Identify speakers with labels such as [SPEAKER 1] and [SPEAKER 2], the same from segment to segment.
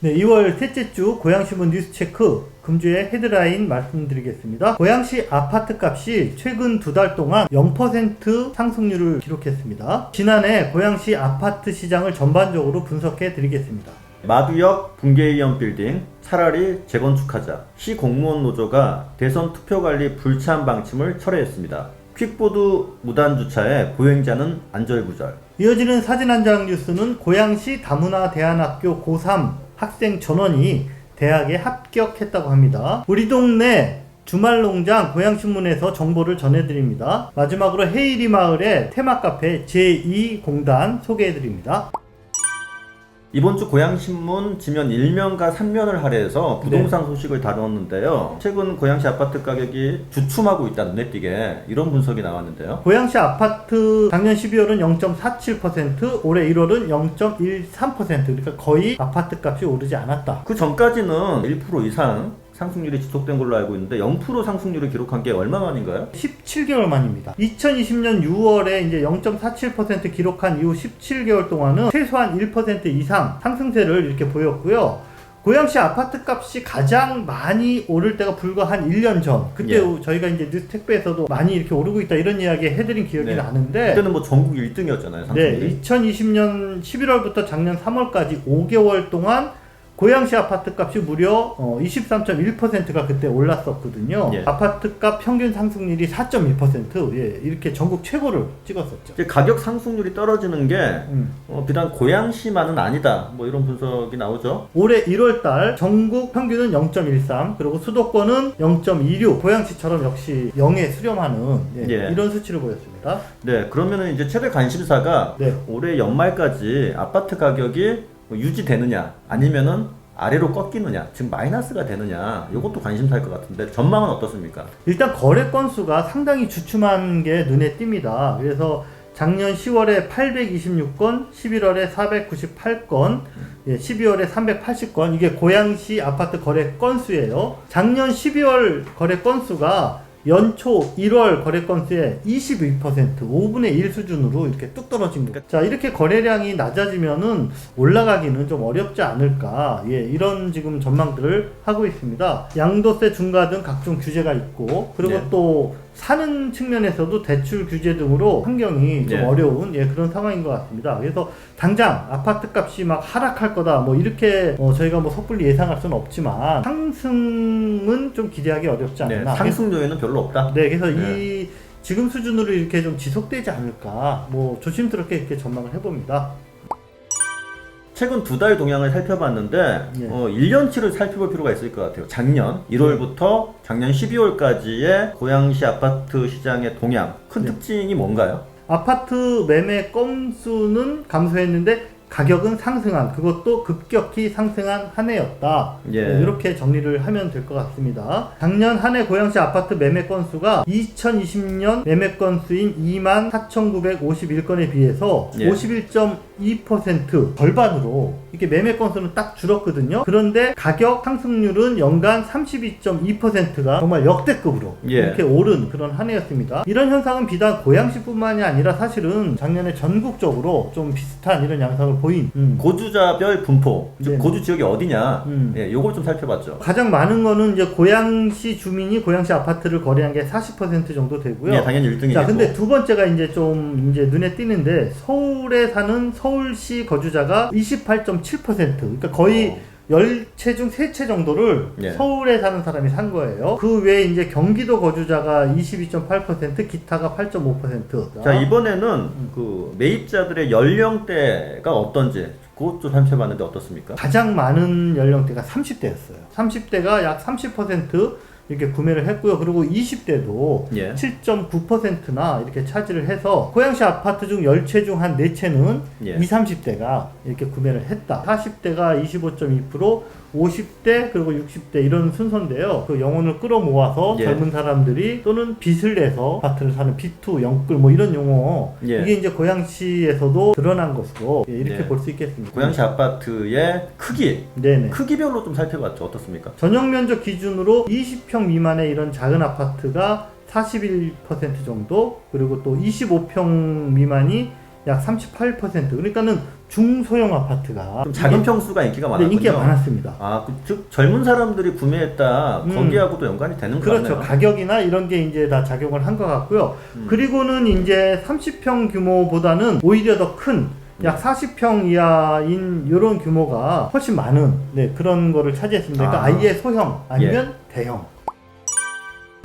[SPEAKER 1] 네, 2월 셋째 주 고양시문 뉴스체크 금주의 헤드라인 말씀드리겠습니다. 고양시 아파트 값이 최근 두 달 동안 0% 상승률을 기록했습니다. 지난해 고양시 아파트 시장을 전반적으로 분석해 드리겠습니다.
[SPEAKER 2] 마두역 붕괴위험 빌딩 차라리 재건축하자. 시 공무원 노조가 대선 투표 관리 불참 방침을 철회했습니다. 퀵보드 무단 주차에 보행자는 안절부절.
[SPEAKER 1] 이어지는 사진 한 장 뉴스는 고양시 다문화 대안학교 고3 학생 전원이 대학에 합격했다고 합니다. 우리 동네 주말 농장 고양신문에서 정보를 전해드립니다. 마지막으로 헤이리 마을의 테마카페 제2공단 소개해드립니다.
[SPEAKER 2] 이번 주 고양신문 지면 1면과 3면을 할애해서 부동산 소식을 다뤘는데요. 최근 고양시 아파트 가격이 주춤하고 있다 눈에 띄게 이런 분석이 나왔는데요.
[SPEAKER 1] 고양시 아파트 작년 12월은 0.47%, 올해 1월은 0.13% 그러니까 거의 아파트 값이 오르지 않았다.
[SPEAKER 2] 그 전까지는 1% 이상 상승률이 지속된 걸로 알고 있는데 0% 상승률을 기록한 게 얼마 만인가요?
[SPEAKER 1] 17개월 만입니다. 2020년 6월에 이제 0.47% 기록한 이후 17개월 동안은 최소한 1% 이상 상승세를 이렇게 보였고요. 고양시 아파트 값이 가장 많이 오를 때가 불과 한 1년 전. 그때
[SPEAKER 2] 예.
[SPEAKER 1] 저희가 이제 뉴스 택배에서도 많이 이렇게 오르고 있다 이런 이야기 해드린 기억이
[SPEAKER 2] 네.
[SPEAKER 1] 나는데.
[SPEAKER 2] 그때는 뭐 전국 1등이었잖아요.
[SPEAKER 1] 네,
[SPEAKER 2] 상승률이.
[SPEAKER 1] 2020년 11월부터 작년 3월까지 5개월 동안 고양시 아파트 값이 무려 어, 23.1%가 그때 올랐었거든요.
[SPEAKER 2] 예.
[SPEAKER 1] 아파트 값 평균 상승률이 4.2%. 예, 이렇게 전국 최고를 찍었었죠.
[SPEAKER 2] 이제 가격 상승률이 떨어지는 게
[SPEAKER 1] 음.
[SPEAKER 2] 어, 비단 고양시만은 아니다. 뭐 이런 분석이 나오죠.
[SPEAKER 1] 올해 1월달 전국 평균은 0.13 그리고 수도권은 0.26 고양시처럼 역시 0에 수렴하는 예,
[SPEAKER 2] 예.
[SPEAKER 1] 이런 수치를 보였습니다.
[SPEAKER 2] 네, 그러면은 이제 최대 관심사가
[SPEAKER 1] 네.
[SPEAKER 2] 올해 연말까지 아파트 가격이 뭐 유지되느냐 아니면은 아래로 꺾이느냐 즉 마이너스가 되느냐 이것도 관심사일 것 같은데 전망은 어떻습니까?
[SPEAKER 1] 일단 거래 건수가 상당히 주춤한 게 눈에 띕니다. 그래서 작년 10월에 826건, 11월에 498건, 예, 12월에 380건, 이게 고양시 아파트 거래 건수예요. 작년 12월 거래 건수가 연초 1월 거래 건수의 22%, 5분의 1 수준으로 이렇게 뚝 떨어진 거예요. 자, 이렇게 거래량이 낮아지면은 올라가기는 좀 어렵지 않을까. 예, 이런 지금 전망들을 하고 있습니다. 양도세 중과 등 각종 규제가 있고, 그리고
[SPEAKER 2] 네.
[SPEAKER 1] 또 사는 측면에서도 대출 규제 등으로 환경이 좀
[SPEAKER 2] 네.
[SPEAKER 1] 어려운 예, 그런 상황인 것 같습니다. 그래서 당장 아파트 값이 막 하락할 거다 뭐 이렇게 어, 저희가 뭐 섣불리 예상할 수는 없지만 상승은 좀 기대하기 어렵지
[SPEAKER 2] 네,
[SPEAKER 1] 않나.
[SPEAKER 2] 상승 요인은 별로 없다.
[SPEAKER 1] 네, 그래서
[SPEAKER 2] 네.
[SPEAKER 1] 이 지금 수준으로 이렇게 좀 지속되지 않을까 뭐 조심스럽게 이렇게 전망을 해봅니다.
[SPEAKER 2] 최근 두 달 동향을 살펴봤는데
[SPEAKER 1] 예.
[SPEAKER 2] 어, 1년치를 살펴볼 필요가 있을 것 같아요. 작년 1월부터 작년 12월까지의 고양시 아파트 시장의 동향 큰
[SPEAKER 1] 네.
[SPEAKER 2] 특징이 뭔가요?
[SPEAKER 1] 아파트 매매 건수는 감소했는데 가격은 상승한 그것도 급격히 상승한 한 해였다.
[SPEAKER 2] 예.
[SPEAKER 1] 네, 이렇게 정리를 하면 될 것 같습니다. 작년 한 해 고양시 아파트 매매 건수가 2020년 매매 건수인 24,951건에 비해서
[SPEAKER 2] 예.
[SPEAKER 1] 51.2% 절반으로 이렇게 매매 건수는 딱 줄었거든요. 그런데 가격 상승률은 연간 32.2%가 정말 역대급으로
[SPEAKER 2] 예.
[SPEAKER 1] 이렇게 오른 그런 한 해였습니다. 이런 현상은 비단 고양시뿐만이 아니라 사실은 작년에 전국적으로 좀 비슷한 이런 양상을 보인 음.
[SPEAKER 2] 고주자별 분포, 즉
[SPEAKER 1] 네.
[SPEAKER 2] 고주 지역이 어디냐,
[SPEAKER 1] 음.
[SPEAKER 2] 예, 요걸 좀 살펴봤죠.
[SPEAKER 1] 가장 많은 거는 이제 고양시 주민이 고양시 아파트를 거래한 게 40% 정도 되고요.
[SPEAKER 2] 예, 당연히 1등이고.
[SPEAKER 1] 자, 근데 두 번째가 이제 좀 이제 눈에 띄는데 서울에 사는 서울시 거주자가 28.7% 그러니까 거의
[SPEAKER 2] 어.
[SPEAKER 1] 열채중세채 정도를
[SPEAKER 2] 예.
[SPEAKER 1] 서울에 사는 사람이 산 거예요. 그 외에 이제 경기도 거주자가 22.8%, 기타가 8.5%.
[SPEAKER 2] 자 이번에는
[SPEAKER 1] 음.
[SPEAKER 2] 그 매입자들의 연령대가 어떤지 그것 좀 살펴봤는데 어떻습니까?
[SPEAKER 1] 가장 많은 연령대가 30대였어요. 30대가 약 30% 이렇게 구매를 했고요. 그리고 20대도
[SPEAKER 2] 예.
[SPEAKER 1] 7.9%나 이렇게 차지를 해서 고양시 아파트 중 10채 중 한 4채는
[SPEAKER 2] 예.
[SPEAKER 1] 20, 30대가 이렇게 구매를 했다. 40대가 25.2%, 50대 그리고 60대 이런 순서인데요. 그 영혼을 끌어모아서
[SPEAKER 2] 예.
[SPEAKER 1] 젊은 사람들이 또는 빚을 내서 아파트를 사는 비투, 영끌 뭐 이런 용어
[SPEAKER 2] 예.
[SPEAKER 1] 이게 이제 고양시에서도 드러난 것으로 예, 이렇게
[SPEAKER 2] 예.
[SPEAKER 1] 볼 수 있겠습니다.
[SPEAKER 2] 고양시 아파트의 크기,
[SPEAKER 1] 네네.
[SPEAKER 2] 크기별로 좀 살펴봤죠. 어떻습니까?
[SPEAKER 1] 전용 면적 기준으로 20평 미만의 이런 작은 아파트가 41% 정도, 그리고 또 25평 미만이 약 38%. 그러니까는 중소형 아파트가
[SPEAKER 2] 좀 작은
[SPEAKER 1] 이게-
[SPEAKER 2] 평수가 인기가
[SPEAKER 1] 네,
[SPEAKER 2] 많았군요.
[SPEAKER 1] 인기가 많았습니다.
[SPEAKER 2] 아, 그, 즉 젊은 사람들이 구매했다.
[SPEAKER 1] 음.
[SPEAKER 2] 거기하고도 연관이 되는
[SPEAKER 1] 그렇죠.
[SPEAKER 2] 거네요.
[SPEAKER 1] 가격이나 이런 게 이제 다 작용을 한 것 같고요.
[SPEAKER 2] 음.
[SPEAKER 1] 그리고는 이제 30평 규모보다는 오히려 더큰 약 40평 이하인 이런 규모가 훨씬 많은 네, 그런 거를 차지했습니다. 그러니까
[SPEAKER 2] 아.
[SPEAKER 1] 아예 소형 아니면 대형.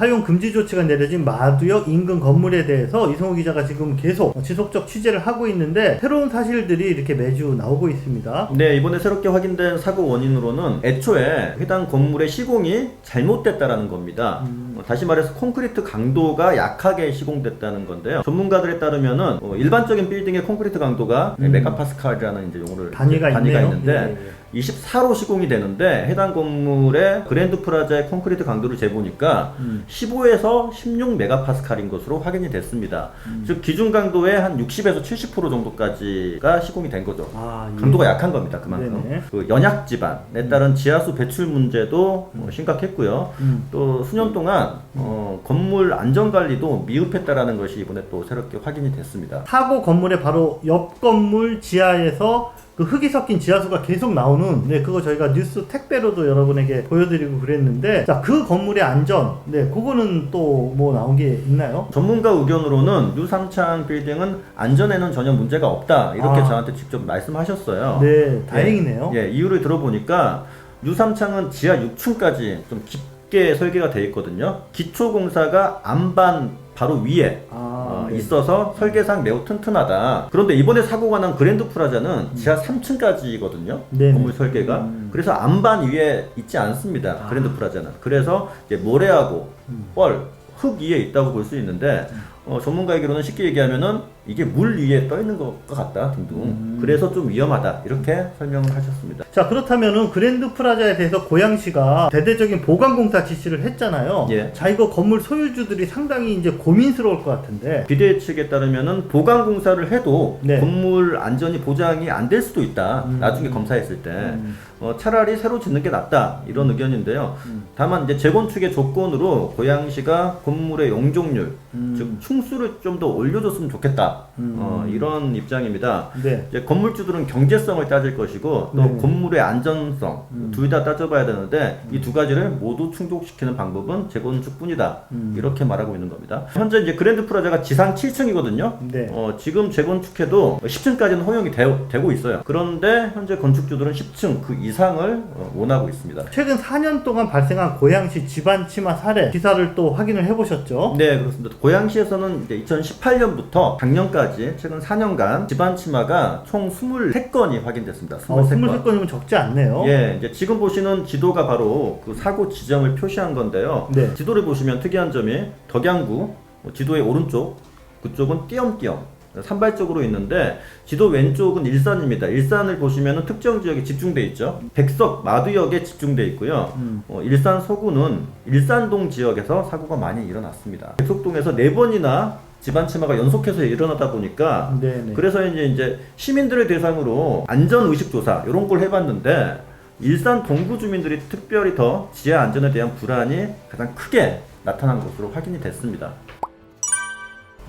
[SPEAKER 1] 사용 금지 조치가 내려진 마두역 인근 건물에 대해서 이성호 기자가 지금 계속 지속적 취재를 하고 있는데 새로운 사실들이 이렇게 매주 나오고 있습니다.
[SPEAKER 2] 네, 이번에 새롭게 확인된 사고 원인으로는 애초에 해당 건물의 시공이 잘못됐다라는 겁니다.
[SPEAKER 1] 음.
[SPEAKER 2] 어, 다시 말해서 콘크리트 강도가 약하게 시공됐다는 건데요. 전문가들에 따르면은 어, 일반적인 빌딩의 콘크리트 강도가
[SPEAKER 1] 음.
[SPEAKER 2] 메가파스칼이라는 이제 용어를
[SPEAKER 1] 단위가 있네요.
[SPEAKER 2] 있는데
[SPEAKER 1] 예, 예.
[SPEAKER 2] 24로 시공이 되는데 해당 건물의 그랜드 프라자의 콘크리트 강도를 재보니까
[SPEAKER 1] 음.
[SPEAKER 2] 15에서 16 메가파스칼인 것으로 확인이 됐습니다.
[SPEAKER 1] 음.
[SPEAKER 2] 즉 기준 강도의 한 60에서 70% 정도까지가 시공이 된 거죠.
[SPEAKER 1] 아, 예.
[SPEAKER 2] 강도가 약한 겁니다. 그만큼. 그 연약 지반에 따른 지하수 배출 문제도 어, 심각했고요.
[SPEAKER 1] 음.
[SPEAKER 2] 또 수년 동안 어, 건물 안전 관리도 미흡했다라는 것이 이번에 또 새롭게 확인이 됐습니다.
[SPEAKER 1] 사고 건물의 바로 옆 건물 지하에서 그 흙이 섞인 지하수가 계속 나오는 네 그거 저희가 뉴스 택배로도 여러분에게 보여드리고 그랬는데 자 그 건물의 안전 네 그거는 또 뭐 나온 게 있나요?
[SPEAKER 2] 전문가 의견으로는 유상창 빌딩은 안전에는 전혀 문제가 없다 이렇게
[SPEAKER 1] 아.
[SPEAKER 2] 저한테 직접 말씀하셨어요.
[SPEAKER 1] 네 다행이네요.
[SPEAKER 2] 예, 이유를 들어보니까 유삼창은 지하 6층까지 좀 깊게 설계가 되어 있거든요. 기초 공사가 안반 바로 위에
[SPEAKER 1] 아,
[SPEAKER 2] 어,
[SPEAKER 1] 네.
[SPEAKER 2] 있어서 설계상 매우 튼튼하다. 그런데 이번에 사고가 난 그랜드 프라자는
[SPEAKER 1] 음.
[SPEAKER 2] 지하 3층까지거든요.
[SPEAKER 1] 네네.
[SPEAKER 2] 건물 설계가.
[SPEAKER 1] 음.
[SPEAKER 2] 그래서 안반 위에 있지 않습니다.
[SPEAKER 1] 아.
[SPEAKER 2] 그랜드 프라자는. 그래서 이제 모래하고
[SPEAKER 1] 음.
[SPEAKER 2] 뻘, 흙 위에 있다고 볼 수 있는데 어, 전문가 얘기로는 쉽게 얘기하면은 이게 물 위에 떠 있는 것 같다 등등.
[SPEAKER 1] 음.
[SPEAKER 2] 그래서 좀 위험하다 이렇게 설명을 하셨습니다.
[SPEAKER 1] 자 그렇다면은 그랜드 프라자에 대해서 고양시가 대대적인 보강 공사 지시를 했잖아요.
[SPEAKER 2] 예.
[SPEAKER 1] 자 이거 건물 소유주들이 상당히 이제 고민스러울 것 같은데.
[SPEAKER 2] 비대 측에 따르면은 보강 공사를 해도
[SPEAKER 1] 네.
[SPEAKER 2] 건물 안전이 보장이 안 될 수도 있다.
[SPEAKER 1] 음.
[SPEAKER 2] 나중에 검사했을 때
[SPEAKER 1] 음.
[SPEAKER 2] 어, 차라리 새로 짓는 게 낫다 이런 의견인데요.
[SPEAKER 1] 음.
[SPEAKER 2] 다만 이제 재건축의 조건으로 고양시가 건물의 용적률,
[SPEAKER 1] 음.
[SPEAKER 2] 즉 충수를 좀 더 올려줬으면 좋겠다.
[SPEAKER 1] 음.
[SPEAKER 2] 어, 이런 입장입니다.
[SPEAKER 1] 네.
[SPEAKER 2] 이제 건물주들은 경제성을 따질 것이고 또
[SPEAKER 1] 네.
[SPEAKER 2] 건물의 안전성
[SPEAKER 1] 음.
[SPEAKER 2] 둘다 따져봐야 되는데 이두 가지를 모두 충족시키는 방법은 재건축뿐이다
[SPEAKER 1] 음.
[SPEAKER 2] 이렇게 말하고 있는 겁니다. 현재 이제 그랜드 프라자가 지상 7층이거든요.
[SPEAKER 1] 네.
[SPEAKER 2] 어, 지금 재건축해도 10층까지는 허용이 되, 고 있어요. 그런데 현재 건축주들은 10층 그 이상 을 어, 원하고 있습니다.
[SPEAKER 1] 최근 4년 동안 발생한 고양시 집안 침하 사례 기사를 또 확인을 해보셨죠?
[SPEAKER 2] 네, 그렇습니다. 고양시에서는 이제 2018년부터 작년까지 최근 4년간 집안 침하가 총 23건이 확인됐습니다. 23건.
[SPEAKER 1] 어, 23건이면 적지 않네요.
[SPEAKER 2] 예, 이제 지금 보시는 지도가 바로 그 사고 지점을 표시한 건데요.
[SPEAKER 1] 네.
[SPEAKER 2] 지도를 보시면 특이한 점이 덕양구 어, 지도의 오른쪽 그쪽은 띄엄띄엄 산발적으로 있는데 지도 왼쪽은 일산입니다. 일산을 보시면 특정 지역에 집중돼 있죠. 백석 마두역에 집중돼 있고요.
[SPEAKER 1] 음.
[SPEAKER 2] 어, 일산 서구는 일산동 지역에서 사고가 많이 일어났습니다. 백석동에서 네 번이나 집안 침하가 연속해서 일어나다 보니까
[SPEAKER 1] 네네.
[SPEAKER 2] 그래서 이제 이제 시민들을 대상으로 안전 의식 조사 이런 걸 해봤는데 일산 동구 주민들이 특별히 더 지하 안전에 대한 불안이 가장 크게 나타난 것으로 확인이 됐습니다.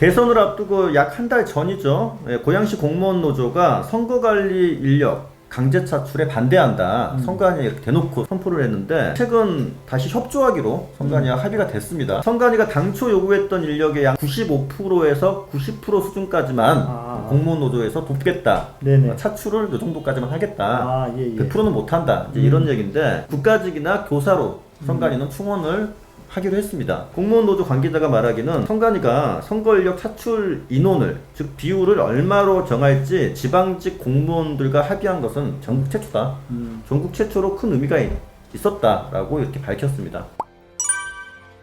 [SPEAKER 2] 대선을 앞두고 약 한 달 전이죠. 예, 고양시 공무원 노조가 선거관리 인력 강제 차출에 반대한다.
[SPEAKER 1] 음.
[SPEAKER 2] 선관위에 이렇게 대놓고 선포를 했는데 최근 다시 협조하기로 선관위와 합의가 됐습니다. 선관위가 당초 요구했던 인력의 약 95%에서 90% 수준까지만
[SPEAKER 1] 아.
[SPEAKER 2] 공무원 노조에서 돕겠다.
[SPEAKER 1] 네네.
[SPEAKER 2] 차출을 요 정도까지만 하겠다.
[SPEAKER 1] 아, 예, 예.
[SPEAKER 2] 100%는 못한다. 이제
[SPEAKER 1] 음.
[SPEAKER 2] 이런 얘기인데 국가직이나 교사로 선관위는 충원을 하기로 했습니다. 공무원 노조 관계자가 말하기는 선관위가 선거인력 차출 인원을 즉 비율을 얼마로 정할지 지방직 공무원들과 합의한 것은 전국 최초다.
[SPEAKER 1] 음.
[SPEAKER 2] 전국 최초로 큰 의미가 있- 있었다라고 이렇게 밝혔습니다.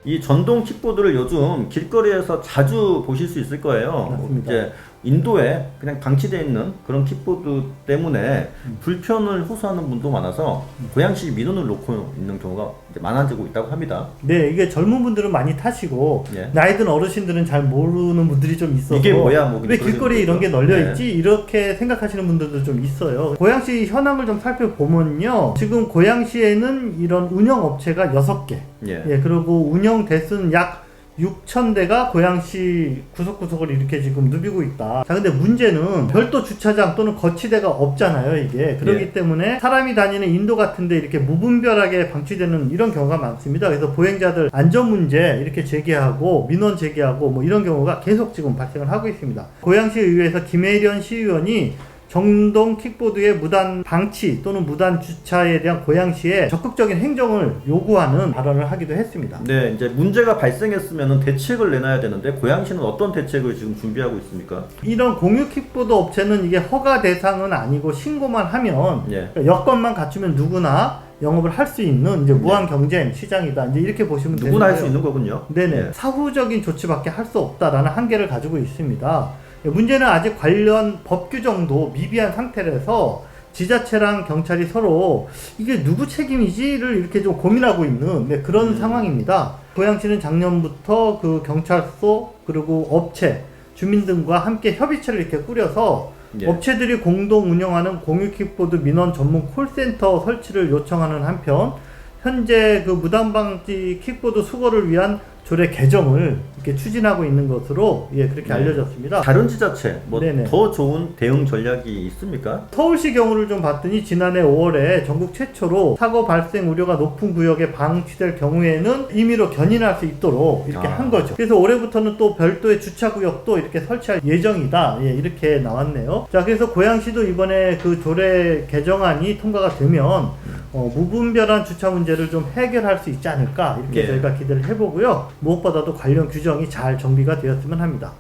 [SPEAKER 2] 이 전동 킥보드를 요즘 길거리에서 자주 보실 수 있을 거예요.
[SPEAKER 1] 맞습니다.
[SPEAKER 2] 이제 인도에 그냥 방치되어 있는 그런 킥보드 때문에
[SPEAKER 1] 음.
[SPEAKER 2] 불편을 호소하는 분도 많아서 고양시 민원을 놓고 있는 경우가 이제 많아지고 있다고 합니다.
[SPEAKER 1] 네, 이게 젊은 분들은 많이 타시고
[SPEAKER 2] 예.
[SPEAKER 1] 나이 든 어르신들은 잘 모르는 분들이 좀 있어서
[SPEAKER 2] 이게 뭐야, 뭐
[SPEAKER 1] 왜
[SPEAKER 2] 그런
[SPEAKER 1] 길거리에 이런 게 널려
[SPEAKER 2] 있고.
[SPEAKER 1] 있지 이렇게 생각하시는 분들도 좀 있어요. 고양시 현황을 좀 살펴보면요, 지금 고양시에는 이런 운영 업체가 6개,
[SPEAKER 2] 예.
[SPEAKER 1] 예, 그리고 운영 대수는 약 6,000대가 고양시 구석구석을 이렇게 지금 누비고 있다. 자, 근데 문제는 별도 주차장 또는 거치대가 없잖아요, 이게. 그렇기
[SPEAKER 2] 예.
[SPEAKER 1] 때문에 사람이 다니는 인도 같은데 이렇게 무분별하게 방치되는 이런 경우가 많습니다. 그래서 보행자들 안전 문제 이렇게 제기하고 민원 제기하고 뭐 이런 경우가 계속 지금 발생을 하고 있습니다. 고양시 의회에서 김혜련 시의원이 정동 킥보드의 무단 방치 또는 무단 주차에 대한 고양시의 적극적인 행정을 요구하는 발언을 하기도 했습니다.
[SPEAKER 2] 네, 이제 문제가 발생했으면 대책을 내놔야 되는데 고양시는 어떤 대책을 지금 준비하고 있습니까?
[SPEAKER 1] 이런 공유 킥보드 업체는 이게 허가 대상은 아니고 신고만 하면
[SPEAKER 2] 예.
[SPEAKER 1] 그러니까 여건만 갖추면 누구나 영업을 할 수 있는 이제 무한 경쟁 시장이다. 이제 이렇게 보시면
[SPEAKER 2] 누구나 할 수
[SPEAKER 1] 되는데요.
[SPEAKER 2] 있는 거군요.
[SPEAKER 1] 네네.
[SPEAKER 2] 예.
[SPEAKER 1] 사후적인 조치밖에 할 수 없다라는 한계를 가지고 있습니다. 문제는 아직 관련 법 규정도 미비한 상태라서 지자체랑 경찰이 서로 이게 누구 책임이지를 이렇게 좀 고민하고 있는 네, 그런
[SPEAKER 2] 음.
[SPEAKER 1] 상황입니다. 고양시는 작년부터 그 경찰서 그리고 업체 주민 등과 함께 협의체를 이렇게 꾸려서
[SPEAKER 2] 예.
[SPEAKER 1] 업체들이 공동 운영하는 공유 킥보드 민원 전문 콜센터 설치를 요청하는 한편 현재 그 무단 방지 킥보드 수거를 위한 조례 개정을 추진하고 있는 것으로 예 그렇게
[SPEAKER 2] 네.
[SPEAKER 1] 알려졌습니다.
[SPEAKER 2] 다른 지자체 뭐
[SPEAKER 1] 네네.
[SPEAKER 2] 더 좋은 대응 전략이 있습니까?
[SPEAKER 1] 서울시 경우를 좀 봤더니 지난해 5월에 전국 최초로 사고 발생 우려가 높은 구역에 방치될 경우에는 임의로 견인할 수 있도록 이렇게
[SPEAKER 2] 아.
[SPEAKER 1] 한 거죠. 그래서 올해부터는 또 별도의 주차 구역도 이렇게 설치할 예정이다. 예, 이렇게 나왔네요. 자, 그래서 고양시도 이번에 그 조례 개정안이 통과가 되면 어, 무분별한 주차 문제를 좀 해결할 수 있지 않을까 이렇게
[SPEAKER 2] 예.
[SPEAKER 1] 저희가 기대를 해보고요. 무엇보다도 관련 규정 이 잘 정비가 되었으면 합니다.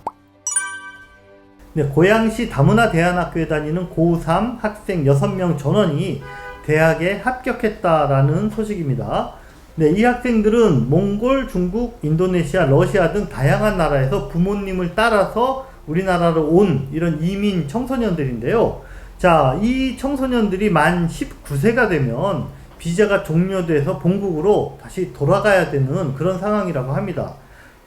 [SPEAKER 1] 네, 고양시 다문화 대안학교에 다니는 고3 학생 6명 전원이 대학에 합격했다라는 소식입니다. 네, 이 학생들은 몽골, 중국, 인도네시아, 러시아 등 다양한 나라에서 부모님을 따라서 우리나라로 온 이런 이민 청소년들인데요. 자, 이 청소년들이 만 19세가 되면 비자가 종료돼서 본국으로 다시 돌아가야 되는 그런 상황이라고 합니다.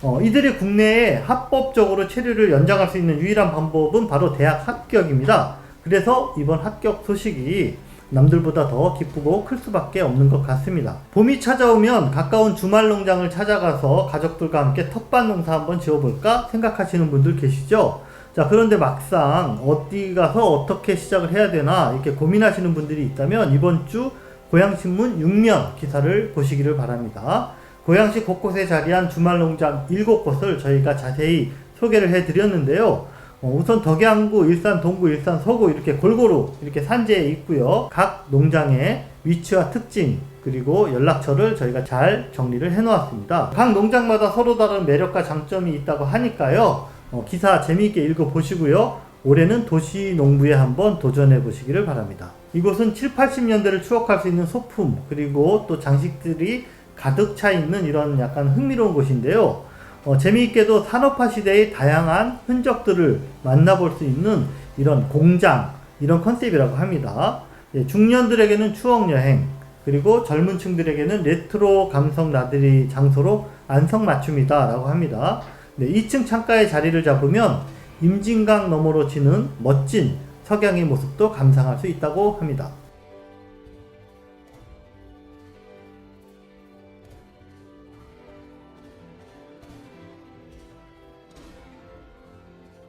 [SPEAKER 1] 어, 이들이 국내에 합법적으로 체류를 연장할 수 있는 유일한 방법은 바로 대학 합격입니다. 그래서 이번 합격 소식이 남들보다 더 기쁘고 클 수밖에 없는 것 같습니다. 봄이 찾아오면 가까운 주말 농장을 찾아가서 가족들과 함께 텃밭 농사 한번 지어볼까 생각하시는 분들 계시죠? 자, 그런데 막상 어디 가서 어떻게 시작을 해야 되나 이렇게 고민하시는 분들이 있다면 이번 주 고양신문 6면 기사를 보시기를 바랍니다. 고양시 곳곳에 자리한 주말 농장 7곳을 저희가 자세히 소개를 해 드렸는데요. 어, 우선 덕양구, 일산 동구, 일산 서구 이렇게 골고루 이렇게 산재에 있고요. 각 농장의 위치와 특징 그리고 연락처를 저희가 잘 정리를 해 놓았습니다. 각 농장마다 서로 다른 매력과 장점이 있다고 하니까요. 어, 기사 재미있게 읽어 보시고요. 올해는 도시 농부에 한번 도전해 보시기를 바랍니다. 이곳은 7, 80년대를 추억할 수 있는 소품 그리고 또 장식들이 가득 차 있는 이런 약간 흥미로운 곳인데요. 어, 재미있게도 산업화 시대의 다양한 흔적들을 만나볼 수 있는 이런 공장, 이런 컨셉이라고 합니다. 예, 중년들에게는 추억 여행, 그리고 젊은 층들에게는 레트로 감성 나들이 장소로 안성맞춤이다 라고 합니다. 네, 2층 창가에 자리를 잡으면 임진강 너머로 치는 멋진 석양의 모습도 감상할 수 있다고 합니다.